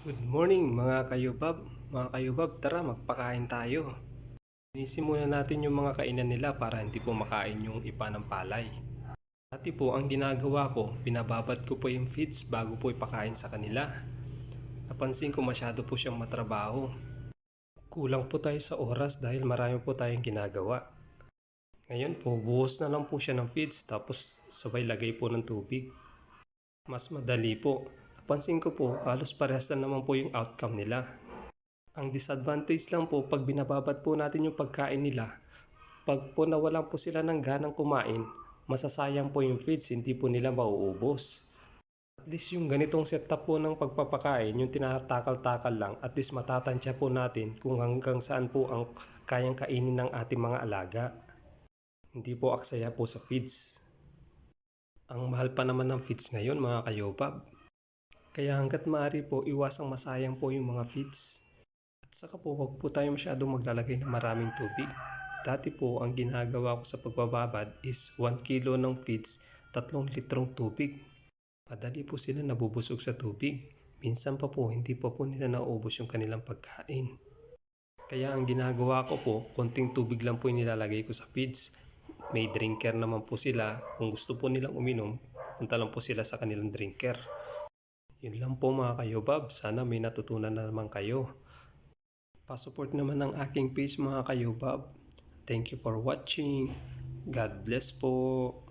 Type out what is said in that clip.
Good morning mga kayubab. Mga kayubab, tara magpakain tayo. Linisin muna natin yung mga kainan nila para hindi po makain yung ipa ng palay. Dati po ang ginagawa ko, binababad ko po yung feeds bago po ipakain sa kanila. Napansin ko masyado po siyang matrabaho. Kulang po tayo sa oras dahil marami po tayong ginagawa. Ngayon po, buhos na lang po siya ng feeds tapos sabay lagay po ng tubig. Mas madali po. Napansin ko po, halos parehas na naman po yung outcome nila. Ang disadvantage lang po, pag binababad po natin yung pagkain nila, pag po nawalan po sila ng ganang kumain, masasayang po yung feeds, hindi po nila mauubos. At least yung ganitong setup po ng pagpapakain, yung tinatakal-takal lang, at least matatansya po natin kung hanggang saan po ang kayang kainin ng ating mga alaga. Hindi po aksaya po sa feeds. Ang mahal pa naman ng feeds ngayon mga kayobab. Kaya hanggat maaari po, iwasang masayang po yung mga feeds. At saka po, huwag po tayo masyadong maglalagay ng maraming tubig. Dati po, ang ginagawa ko sa pagbababad is 1 kilo ng feeds, 3 litrong tubig. Madali po sila nabubusog sa tubig. Minsan pa po, hindi pa po nila naubos yung kanilang pagkain. Kaya ang ginagawa ko po, konting tubig lang po yung nilalagay ko sa feeds. May drinker naman po sila. Kung gusto po nilang uminom, punta lang po sila sa kanilang drinker. Yun lang po mga kayobab. Sana may natutunan na naman kayo. Pasupport naman ng aking page mga kayobab. Thank you for watching. God bless po.